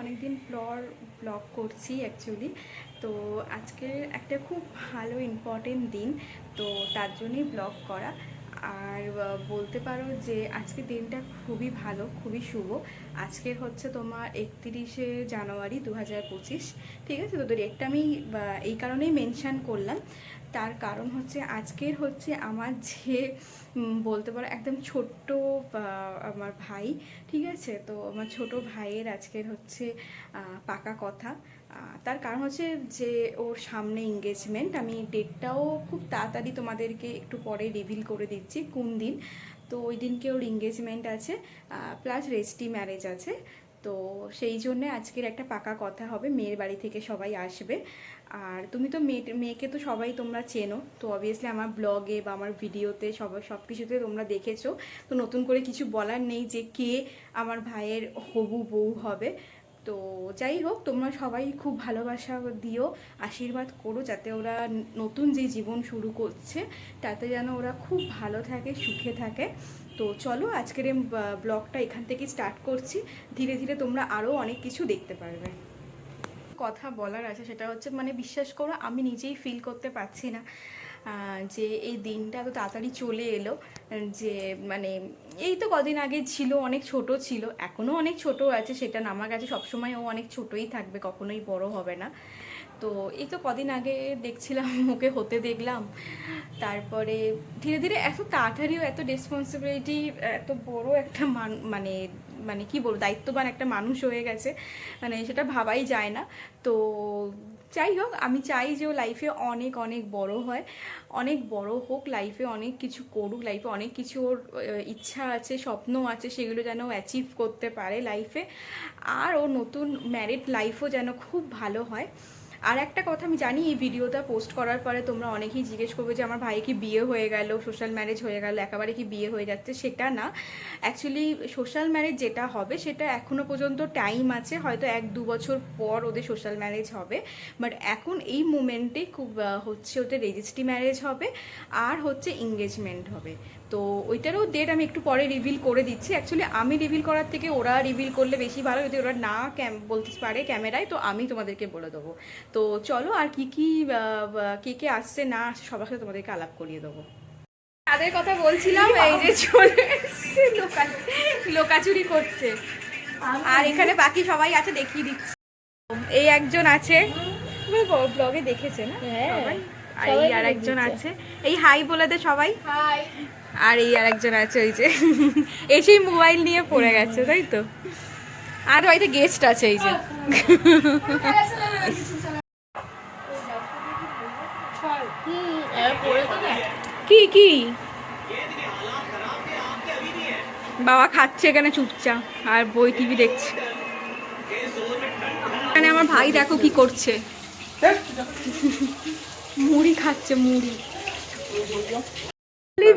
অনেকদিন পর ব্লগ করছি অ্যাকচুয়ালি তো আজকে একটা খুব ভালো ইম্পর্টেন্ট দিন, তো তার জন্যই ব্লগ করা। আর বলতে পারো যে আজকের দিনটা খুবই ভালো, খুবই শুভ। আজকের হচ্ছে তোমার একত্রিশে জানুয়ারি দু হাজার পঁচিশ, ঠিক আছে? তো ডেটটা আমি এই কারণেই মেনশান করলাম। তার কারণ হচ্ছে আজকের হচ্ছে আমার যে বলতে পারো একদম ছোট্ট আমার ভাই, ঠিক আছে? তো আমার ছোট ভাইয়ের আজকের হচ্ছে পাকা কথা। তার কারণ হচ্ছে যে ওর সামনে এঙ্গেজমেন্ট আমি ডেটটাও খুব তাড়াতাড়ি তোমাদেরকে একটু পরে রিভিল করে দিচ্ছি, কোন দিন। তো ওই দিনকে ওর এঙ্গেজমেন্ট আছে প্লাস রেজিস্ট্রি ম্যারেজ আছে। তো সেই জন্য আজকের একটা পাকা কথা হবে, মেয়ের বাড়ি থেকে সবাই আসবে। আর তুমি তো মেয়ে, মেয়েকে তো সবাই তোমরা চেনো, তো অবভিয়াসলি আমার ব্লগে বা আমার ভিডিওতে সবাই সব কিছুতে তোমরা দেখেছ। তো নতুন করে কিছু বলার নেই যে কে আমার ভাইয়ের হবু বউ হবে। তো যাই হোক, তোমরা সবাই খুব ভালোবাসা দিও, আশীর্বাদ করো যাতে ওরা নতুন যে জীবন শুরু করছে, তাতে যেন ওরা খুব ভালো থাকে, সুখে থাকে। তো চলো, আজকের ব্লগটা এখান থেকে স্টার্ট করছি। ধীরে ধীরে তোমরা আরও অনেক কিছু দেখতে পারবে। কথা বলার আছে, সেটা হচ্ছে মানে বিশ্বাস করো, আমি নিজেই ফিল করতে পারছি না। যে এই দিনটা তো তাড়াতাড়ি চলে এলো, যে মানে এই তো কদিন আগে ছিল, অনেক ছোট ছিল এখনও অনেক ছোট আছে, সেটা না আমার কাছে সবসময় ও অনেক ছোটই থাকবে, কখনোই বড় হবে না। তো এই তো কদিন আগে দেখছিলাম, ওকে হতে দেখলাম, তারপরে ধীরে ধীরে এত তাড়াতাড়িও, এত রেসপন্সিবিলিটি এত বড় একটা মান মানে মানে কি বলব, দায়িত্ববান একটা মানুষ হয়ে গেছে মানে সেটা ভাবাই যায় না। তো যাই হোক, আমি চাই যে ও লাইফে অনেক অনেক বড় হয়। অনেক বড় হোক লাইফে অনেক কিছু করুক লাইফে অনেক কিছু ওর ইচ্ছা আছে, স্বপ্ন আছে, সেগুলো যেন অ্যাচিভ করতে পারে লাইফে আর ও নতুন ম্যারিড লাইফও যেন খুব ভালো হয়। আর একটা কথা আমি জানি, এই ভিডিওটা পোস্ট করার পরে তোমরা অনেকেই জিজ্ঞেস করবে যে, আমার ভাই কি বিয়ে হয়ে গেল? সোশ্যাল ম্যারেজ হয়ে গেল? একেবারে কি বিয়ে হয়ে যাচ্ছে? সেটা না। অ্যাকচুয়ালি সোশ্যাল ম্যারেজ যেটা হবে, সেটা এখনও পর্যন্ত টাইম আছে। হয়তো এক, দু বছর পর ওদের সোশ্যাল ম্যারেজ হবে। বাট এখন এই মুমেন্টে খুব হচ্ছে ওদের রেজিস্ট্রি ম্যারেজ হবে। আর হচ্ছে এঙ্গেজমেন্ট হবে। তো ওইটারও ডেট আমি একটু পরে রিভিল করে দিচ্ছি। অ্যাকচুয়ালি আমি রিভিল করার থেকে ওরা রিভিল করলে বেশি ভালো যদি ওরা না ক্যাম বলতে পারে ক্যামেরায় তো আমি তোমাদেরকে বলে দেবো। তো চলো আর কি কি কে কে আসছে না আসছে সবার সাথে তোমাদেরকে আলাপ করিয়ে দেবো। তাদের কথা বলছিলাম এই যে চলে লোকাচুরি করছে। আর এখানে বাকি সবাই আছে দেখিয়ে দিচ্ছি। এই একজন আছে ব্লগে দেখেছে না? সবাই? আর এই আর একজন আছে। এই হাই বলে দে সবাই। আর এই আর একজন আছে ওই যে। এসেই মোবাইল নিয়ে পড়ে গেছে তাই তো? আর বাড়িতে গেস্ট আছে এই যে। কি কি? বাবা খাচ্ছে এখানে চুপচাপ আর বই টিভি দেখছে। এখানে আমার ভাই দেখো কি করছে। মুড়ি খাচ্ছে, মুড়ি।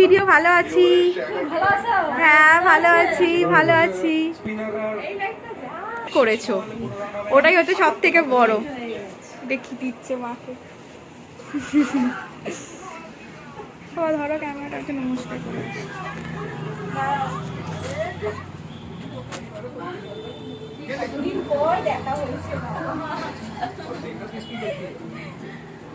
ভিডিও ভালো আছি। হ্যাঁ ভালো আছি ভালো আছি। করেছ। ওটাই হচ্ছে সব থেকে বড়। দেখি দিচ্ছে মাকে। সবাই ধরো ক্যামেরাটা একটু নমস্কার করে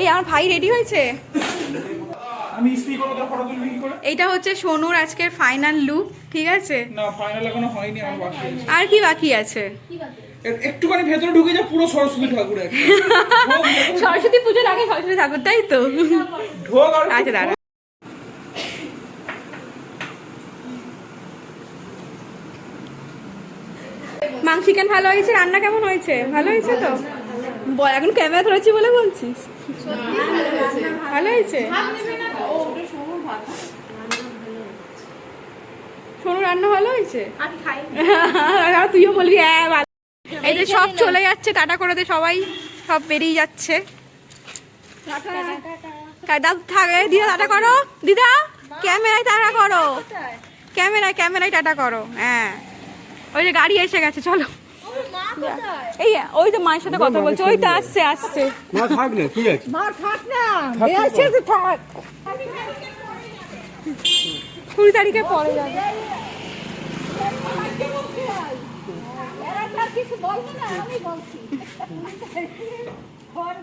এই আমার ভাই রেডি হয়েছে? আমি স্ত্রী করে তোর ফটো তুলবি কি করে? এইটা হচ্ছে সোনুর আজকের ফাইনাল লুক ঠিক আছে? না ফাইনাল এখনও হয়নি আমার বাকি আর কি বাকি আছে? একটুখানি ভেতরে ঢুকে যা পুরো সরস্বতী ঠাকুর সরস্বতী পুজোর আগে সরস্বতী ঠাকুর তাই তো? ঢোক আর আচ্ছা দাঁড়া। মাং চিকেন ভালো হয়েছে? রান্না কেমন হয়েছে? ভালো হয়েছে তো? এখন ক্যামেরা ধরেছি বলে বলছিস? ভালো হয়েছে? সোনু রান্না ভালো হয়েছে? তুইও বলবি হ্যাঁ ভালো। এই যে সব চলে যাচ্ছে টাটা করে দে সবাই সব বেরিয়ে যাচ্ছে। থাকে দিদা টাটা করো। দিদা ক্যামেরায় টাটা করো। ক্যামেরায় ক্যামেরায় টাটা করো হ্যাঁ। ওই যে গাড়ি এসে গেছে চলো। এই ওই তো মায়ের সাথে কথা বলছে ওই তো আসছে আসছে। না থাক না। ঠিক আছে কুড়ি তারিখে পরে যাবে। কিছু বলবে না আমি বলছি। ঘর